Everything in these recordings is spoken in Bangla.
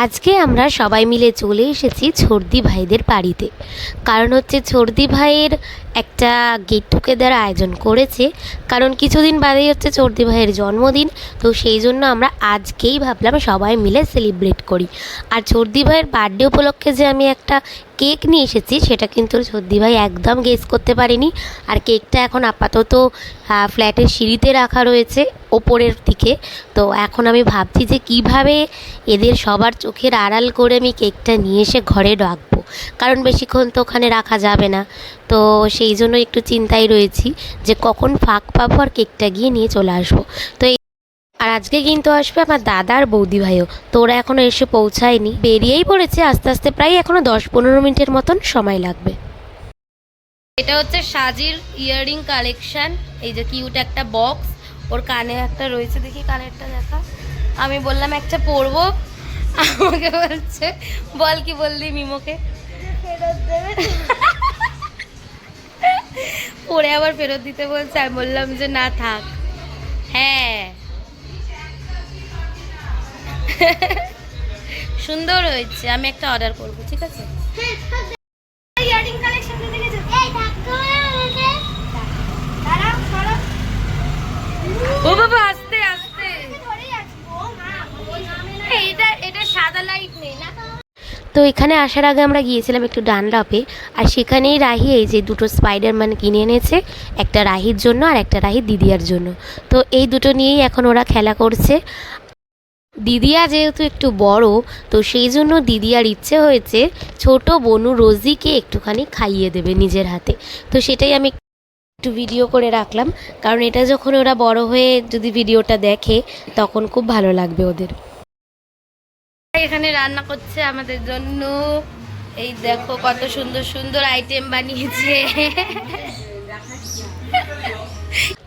আজকে আমরা সবাই মিলে চলে এসেছি ছর্দি ভাইদের বাড়িতে। কারণ হচ্ছে ছর্দি ভাইয়ের একটা গেট টুগেদার আয়োজন করেছে। কারণ কিছুদিন বাদেই হচ্ছে চর্দি ভাইয়ের জন্মদিন, তো সেই জন্য আমরা আজকেই ভাবলাম সবাই মিলে সেলিব্রেট করি। আর চর্দি ভাইয়ের বার্থডে উপলক্ষে যে আমি একটা কেক নিয়ে এসেছি, সেটা কিন্তু ছর্দি ভাই একদম গেস করতে পারিনি। আর কেকটা এখন আপাতত ফ্ল্যাটের সিঁড়িতে রাখা রয়েছে, ওপরের দিকে। তো এখন আমি ভাবছি যে কীভাবে এদের সবার চোখের আড়াল করে আমি কেকটা নিয়ে এসে ঘরে রাখব। কারণ বেশিক্ষণ তো ওখানে রাখা যাবে না। তো সেই জন্য একটু চিন্তায় রয়েছি যে কখন ফাঁক পাবো আর কেকটা গিয়ে নিয়ে চলে আসব। তো আজকে কিন্তু আসবে আমার দাদা আর বৌদি ভাইও। তো ওরা এখনও এসে পৌঁছায়নি। বেরিয়েই পড়েছে, আস্তে আস্তে প্রায় এখনও দশ পনেরো মিনিটের মতন সময় লাগবে। এটা হচ্ছে সাজির ইয়াররিং কালেকশন। এই যে কিউট একটা বক্স, ওর কানে একটা রয়েছে, দেখি কানেরটা দেখা। আমি বললাম, একটা পরবো? আমাকে বলছে, বল কি বললি মিমোকে? পরে আবার ফেরত দিতে বলছে। আমি বললাম যে, না থাক। হ্যাঁ। সুন্দর হয়েছে আমি একটা অর্ডার করব ঠিক আছে? ও বাবা আস্তে আস্তে। এটা এটা সাদা লাইট নেই না? তো এখানে আসার আগে আমরা গিয়েছিলাম একটু ডানলাপে আর সেখানেই রাহি এই যে দুটো স্পাইডারম্যান কিনে এনেছে একটা রাহির জন্য আর একটা রাহি দিদিয়ার জন্য। তো এই দুটো নিয়েই এখন ওরা খেলা করছে। দিদিয়া যেহেতু একটু বড় তো সেই জন্য দিদিয়ার ইচ্ছে হয়েছে ছোট বনু রোজিকে একটুখানি খাইয়ে দেবে নিজের হাতে। তো সেটাই আমি একটু ভিডিও করে রাখলাম কারণ এটা যখন ওরা বড় হয়ে যদি ভিডিওটা দেখে তখন খুব ভালো লাগবে ওদের। এখানে রান্না করছে আমাদের জন্য। এই দেখো কত সুন্দর সুন্দর আইটেম বানিয়েছে।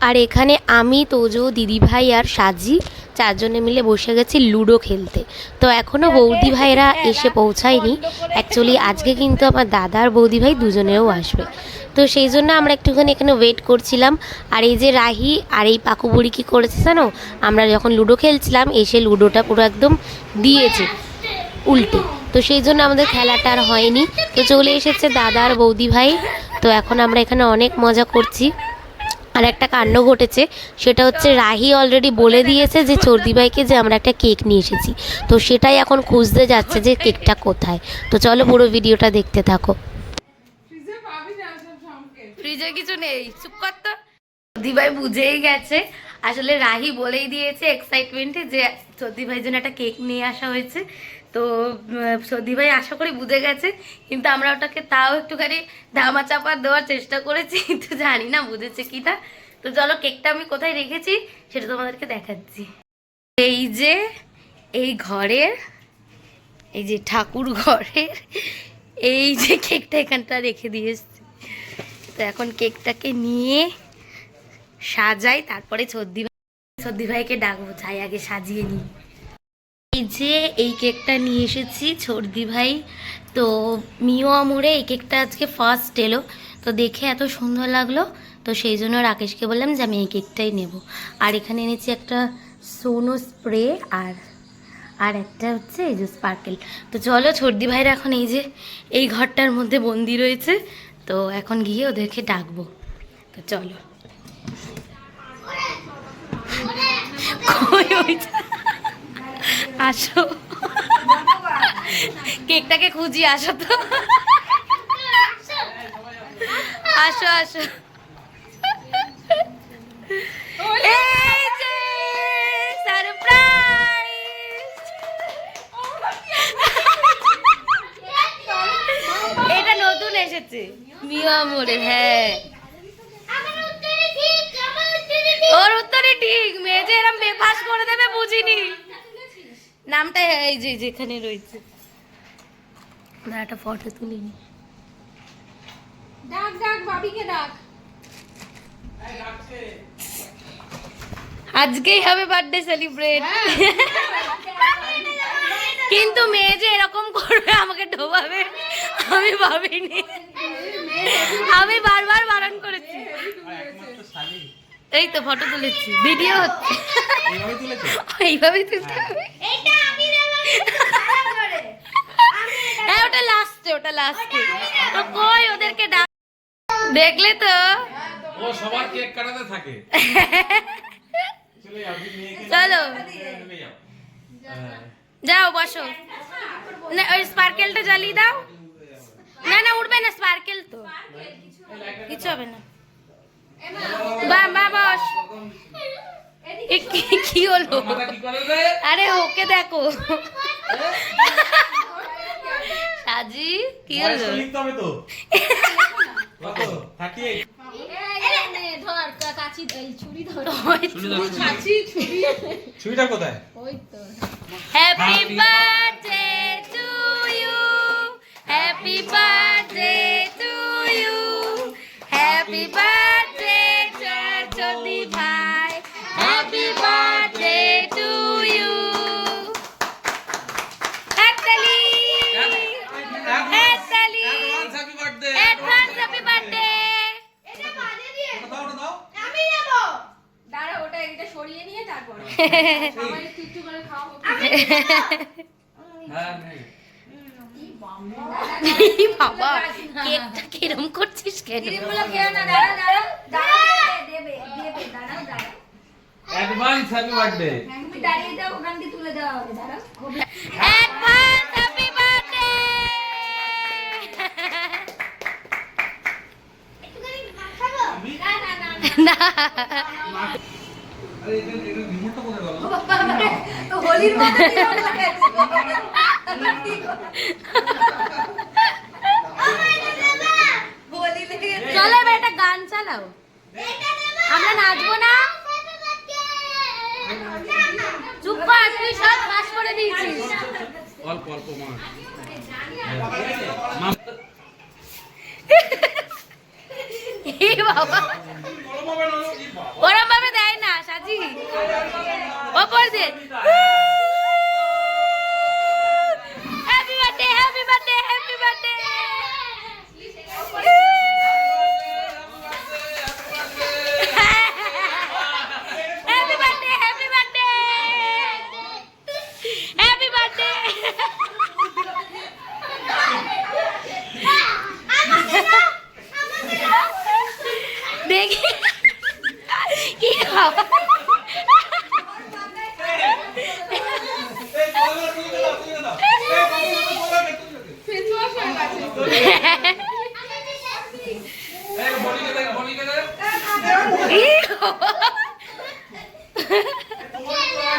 আর এখানে আমি তোজো দিদিভাই আর সাজি চারজনে মিলে বসে গেছি লুডো খেলতে। তো এখনও বৌদি ভাইরা এসে পৌঁছায়নি। অ্যাকচুয়ালি আজকে কিন্তু আমার দাদা আর বৌদি ভাই দুজনেও আসবে। তো সেই জন্য আমরা একটুখানি এখানে ওয়েট করছিলাম। আর এই যে রাহি আর এই পাকু বুড়ি কী করেছে জানো? আমরা যখন লুডো খেলছিলাম, এসে লুডোটা পুরো একদম দিয়েছে উল্টে। তো সেই জন্য আমাদের খেলাটা আর হয়নি। তো চলে এসেছে দাদা আর বৌদি ভাই। তো এখন আমরা এখানে অনেক মজা করছি। আর একটা কাণ্ড ঘটেছে, সেটা হচ্ছে রাহি অলরেডি বলে দিয়েছে যে, চর্দি ভাইকে যে আমরা একটা কেক নিয়ে এসেছি। তো সেটাই এখন খুঁজতে যাচ্ছে যে, কেকটা কোথায়। তো চলো পুরো ভিডিওটা দেখতে থাকো। ফ্রিজে কিছু নেই, চুপ কর তো। বুঝেই গেছে। আসলে রাহি বলেই দিয়েছে এক্সাইটমেন্টে যে সর্দি ভাইয়ের জন্য একটা কেক নিয়ে আসা হয়েছে। তো সর্দি ভাই আশা করি বুঝে গেছে, কিন্তু আমরা ওটাকে তাও একটুখানি ধামা চাপা দেওয়ার চেষ্টা করেছি, তো জানি না বুঝেছে কি না তো চলো, কেকটা আমি কোথায় রেখেছি, সেটা তোমাদেরকে দেখাচ্ছি। এই যে, এই ঘরের, এই যে ঠাকুর ঘরের, এই যে কেকটা এখানটা রেখে দিয়ে এসছি। তো এখন কেকটাকে নিয়ে সাজাই, তারপরে সর্দি সর্দি ভাইকে ডাকবো, যাই আগে সাজিয়ে নিই। এই যে এই কেকটা নিয়ে এসেছি ছর্দি ভাই। তো মিও আমুরে এই কেকটা আজকে ফার্স্ট এলো। তো দেখে এত সুন্দর লাগল। তো সেই জন্য রাকেশকে বললাম যে আমি এই কেকটাই নেব। আর এখানে এনেছি একটা সোনো স্প্রে আর আর একটা হচ্ছে এই যে স্পার্কেল। তো চলো ছর্দি ভাইরা এখন এই যে এই ঘরটার মধ্যে বন্দি রয়েছে। তো এখন গিয়ে ওদেরকে ডাকবো। তো চলো? আসো। কেকটাকে খুঁজি, আসো তো। আসো আসো। এটা নতুন এসেছে। মিয়া মোড়ে হ্যাঁ। ওর উত্তরে ঠিক, মেয়ে এরম বেফাস করে দেবে, বুঝিনি। নামটা এই যে যেখানে রয়েছে। না একটা ফটো তুলিনি ডাক ডাক বাবিকে ডাক। আজকেই হবে বার্থডে সেলিব্রেট কিন্তু মেয়ে যে এরকম করবে আমাকে ঢোবাবে আমি ভাবিনি। আমি বারবার বারণ করেছি। এই তো ফটো তুলেছি ভিডিও হচ্ছে। এইভাবেই তুলতে হবে। এটা আমি দেব ওটা লাস্টে তো কই ওদেরকে ডাক? দেখলে তো। ও সবার কেক কাটাতে থাকে। চলে যাও তুমি নিয়ে গিয়ে চলো নেমে যাও। হ্যাঁ। যাও বসো। না ওই স্পার্কেলটা জ্বালিয়ে দাও। না না উঠবে না স্পার্কেল তো। কিছু হবে না। বা মা বস। কি- হলো? আরে ওকে দেখো। সাজি কি হলো? তো লিখতে হবে তো। কত? 38 ছুরিটা কোথায়? Happy birthday to you happy birthday to you happy সরিয়ে নিয়ে তারপরে সবাই একটু একটু করে খাওয়া। হ্যাঁ বাবা কেকটা কিরম করছিস কেন ক্রিমগুলো খেও না দাঁড়া দাঁড়া দাঁড়া দেবে দেবে দাঁড়াও দাঁড়াও অ্যাডভান্স হ্যাপি বার্থডে তুমি দাঁড়িয়ে যাও ওখান থেকে তুলে দেওয়া হবে দাঁড়াও অ্যাডভান্স হ্যাপি বার্থডে একটুখানি খাব না না না হোলির। চলো এবার একটা গান চালাও। আমরা নাচবো না? চুপ কর তুই সব পাস করে দিয়েছিস। অল্প অল্প বাবা ওরম ভাবে দেয় না সাজি। ওপর দে happy birthday happy birthday happy birthday happy birthday happy birthday happy birthday দেখি কি বাবা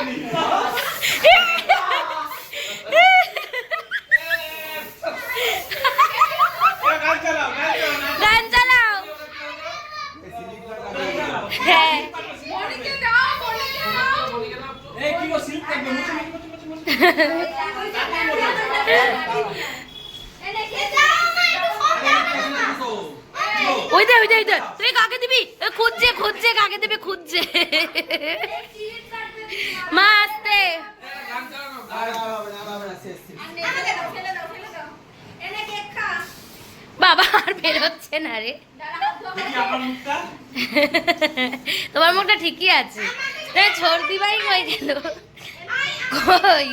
ই বাবা। গান চালাও হ্যাঁ ওই দে ওই দে ওই দে। তুই কাকে দিবি? খুঁজছে খুঁজছে, কাকে দিবি? খুঁজছে। মা, আসতে। বাবা আর বেরোচ্ছে না রে। তোমার মুখটা ঠিকই আছে। সর্দি ভাই কই গেল। কই?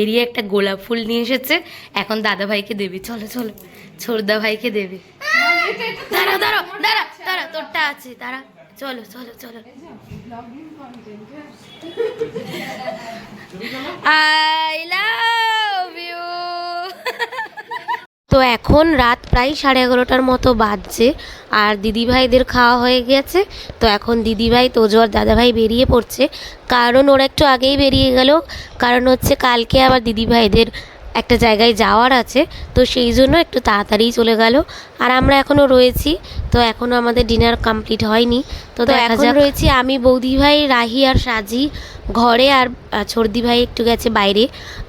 বেরিয়ে একটা গোলাপ ফুল নিয়ে এসেছে। এখন দাদা ভাইকে দেবে। চলো চলো। ছোরদা ভাইকে দেবে। দাঁড়া দাঁড়া দাঁড়া দাঁড়া তোরটা আছে। দাঁড়া চলো চলো চলো। আই লাভ ইউ তো এখন রাত প্রায় সাড়ে এগারোটার মতো বাজছে আর দিদিভাইদের খাওয়া হয়ে গেছে। তো এখন দিদিভাই তোজোয়ার আর দাদাভাই বেরিয়ে পড়ছে। কারণ ওরা একটু আগেই বেরিয়ে গেল। কারণ হচ্ছে কালকে আবার দিদিভাইদের একটা জায়গায় যাওয়ার আছে তো সেই জন্য একটু তাড়াতাড়ি চলে গেল। আর আমরা এখনও রয়েছি তো এখনও আমাদের ডিনার কমপ্লিট হয়নি। তো এখন রয়েছি আমি বৌদি ভাই রাহি আর সাজি ঘরে আর ছর্দি ভাই একটু গেছে বাইরে।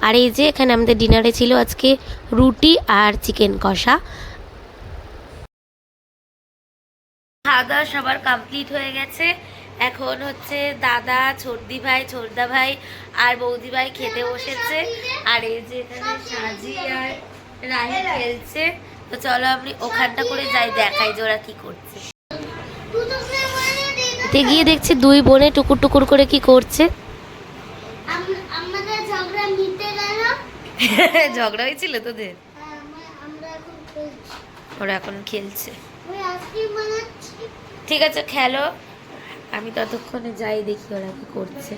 আর এই যে এখানে আমাদের ডিনারে ছিল আজকে রুটি আর চিকেন কষা। খাওয়া দাওয়া সবার কমপ্লিট হয়ে গেছে। এখন হচ্ছে দাদা ছর্দি ভাই ছোটদা ভাই আর বৌদি ভাই খেতে বসেছে। আর এই যে এখানে সাজি আর রাহি খেলছে। তো চলো আমি ওখানটা করে যাই দেখাই যে ওরা কি করছে। গিয়ে দেখছি দুই বোনে টুকুর টুকুর করে কি করছে। আমাদের ঝগড়া হয়েছিল তোদের? হ্যাঁ, আমরা- আমরা এখন খেলছি। ওরা এখন খেলছে। ঠিক আছে খেলো। আমি ততক্ষণে যাই দেখি ওরা কি করছে।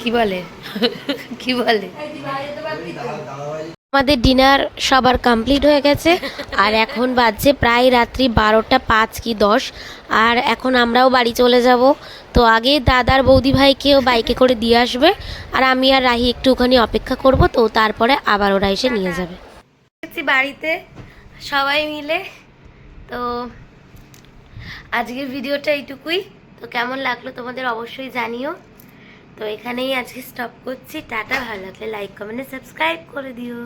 কি বলে? কি বলে? আমাদের ডিনার সবার কমপ্লিট হয়ে গেছে, আর এখন বাজছে প্রায় রাত্রি বারোটা পাঁচ কি দশ, আর এখন আমরাও বাড়ি চলে যাব। তো আগে দাদার বৌদি ভাইকেও বাইকে করে দিয়ে আসবে, আর আমি আর রাহি একটুখানি অপেক্ষা করব, তো তারপরে আবার ওরা এসে নিয়ে যাবে। বাড়িতে, সবাই মিলে। তো আজকের ভিডিওটা এইটুকুই। তো কেমন লাগল তোমাদের অবশ্যই জানিও। তো এখানেই আজকে স্টপ করছি। টাটা, ভালো লাগলে লাইক কমেন্ট সাবস্ক্রাইব করে দিও।